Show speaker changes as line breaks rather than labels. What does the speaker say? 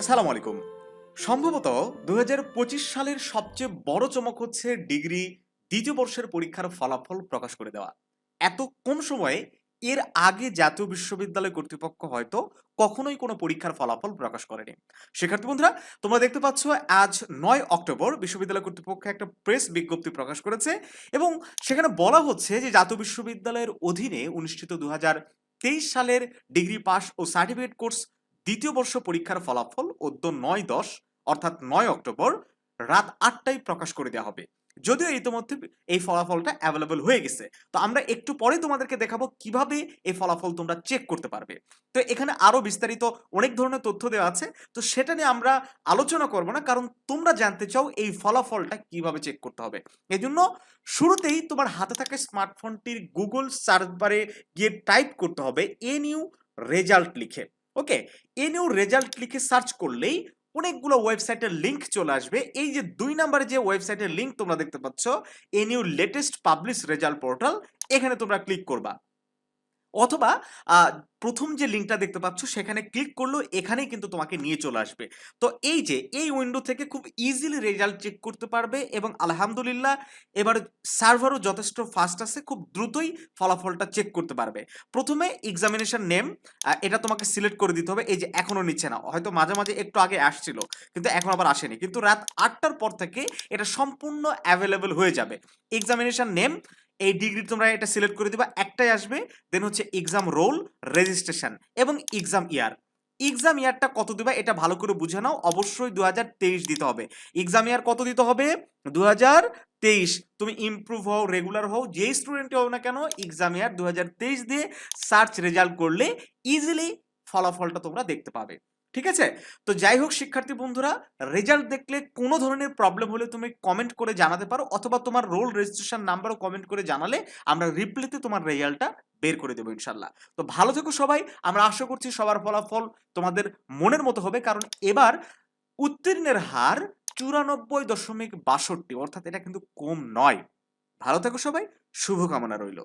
আসসালামু আলাইকুম সম্ভবত দুই হাজার পঁচিশ সালের সবচেয়ে বড় চমক হচ্ছে ডিগ্রি দ্বিতীয় বর্ষের পরীক্ষার ফলাফল প্রকাশ করে দেওয়া। এত কম সময়ে এর আগে জাতীয় বিশ্ববিদ্যালয় কর্তৃপক্ষ হয়তো কখনোই কোনো পরীক্ষার ফলাফল প্রকাশ করেনি। শিক্ষার্থী বন্ধুরা, তোমরা দেখতে পাচ্ছ, আজ নয় অক্টোবর বিশ্ববিদ্যালয় কর্তৃপক্ষ একটা প্রেস বিজ্ঞপ্তি প্রকাশ করেছে এবং সেখানে বলা হচ্ছে যে জাতীয় বিশ্ববিদ্যালয়ের অধীনে অনুষ্ঠিত দু তেইশ সালের ডিগ্রি পাস ও সার্টিফিকেট কোর্স দ্বিতীয় বর্ষ পরীক্ষার ফলাফল অদ্য নয় দশ, অর্থাৎ নয় অক্টোবর, রাত আটটায় প্রকাশ করে দেওয়া হবে। যদিও ইতিমধ্যে এই ফলাফলটা অ্যাভেলেবল হয়ে গেছে। তো আমরা একটু পরে তোমাদেরকে দেখাবো কীভাবে এই ফলাফল তোমরা চেক করতে পারবে। তো এখানে আরও বিস্তারিত অনেক ধরনের তথ্য দেওয়া আছে। তো সেটা নিয়ে আমরা আলোচনা করব না, কারণ তোমরা জানতে চাও এই ফলাফলটা কীভাবে চেক করতে হবে। এজন্য শুরুতেই তোমার হাতে থাকা স্মার্টফোনটির গুগল সার্চ বারে গিয়ে টাইপ করতে হবে এ নিউ রেজাল্ট লিখে। ওকে এনেও রেজাল্ট লিখে সার্চ করলেই অনেকগুলো ওয়েবসাইটের লিঙ্ক চলে আসবে। এই যে দুই নাম্বারে যে ওয়েবসাইটের লিঙ্ক তোমরা দেখতে পাচ্ছ a new latest publish result portal এখানে তোমরা ক্লিক করবা। অথবা প্রথম যে লিঙ্কটা দেখতে পাচ্ছ, সেখানে ক্লিক করলেও এখানেই কিন্তু তোমাকে নিয়ে চলে আসবে। তো এই যে, এই উইন্ডো থেকে খুব ইজিলি রেজাল্ট চেক করতে পারবে এবং আলহামদুলিল্লাহ, এবার সার্ভারও যথেষ্ট ফাস্ট আছে, খুব দ্রুতই ফলাফলটা চেক করতে পারবে। প্রথমে এক্সামিনেশন নেম এটা তোমাকে সিলেক্ট করে দিতে হবে, এই যে এখনও নিচ্ছে না। হয়তো মাঝে মাঝে একটু আগে আসছিল, কিন্তু এখন আবার আসেনি। কিন্তু রাত আটটার পর থেকে এটা সম্পূর্ণ অ্যাভেলেবেল হয়ে যাবে। এক্সামিনেশন নেম এই ডিগ্রি তোমরা এটা সিলেক্ট করে দিবা, একটাই আসবে দেন হচ্ছে এক্সাম রোল রেজিস্ট্রেশন এবং এক্সাম ইয়ার এক্সাম ইয়ারটা কত দিবা এটা ভালো করে বুঝে নাও, অবশ্যই দু হাজার তেইশ দিতে হবে। এক্সাম ইয়ার কত দিতে হবে? দু তেইশ। তুমি ইমপ্রুভ হও রেগুলার হও, যেই স্টুডেন্ট হও না কেন এক্সাম ইয়ার দু হাজার তেইশ দিয়ে সার্চ রেজাল্ট করলে ইজিলি ফলাফলটা তোমরা দেখতে পাবে। ঠিক আছে? তো যাই হোক, শিক্ষার্থী বন্ধুরা রেজাল্ট দেখলে কোনো ধরনের প্রবলেম হলে তুমি কমেন্ট করে জানাতে পারো, অথবা তোমার রোল রেজিস্ট্রেশন নাম্বারও কমেন্ট করে জানালে আমরা রিপ্লেতে তোমার রেজাল্টটা বের করে দেবো ইনশাল্লাহ। তো ভালো থেকো সবাই, আমরা আশা করছি সবার ফলাফল তোমাদের মনের মতো হবে, কারণ এবার উত্তীর্ণের হার চুরানব্বই দশমিক বাষট্টি, অর্থাৎ এটা কিন্তু কম নয়। ভালো থেকো সবাই, শুভকামনা রইল।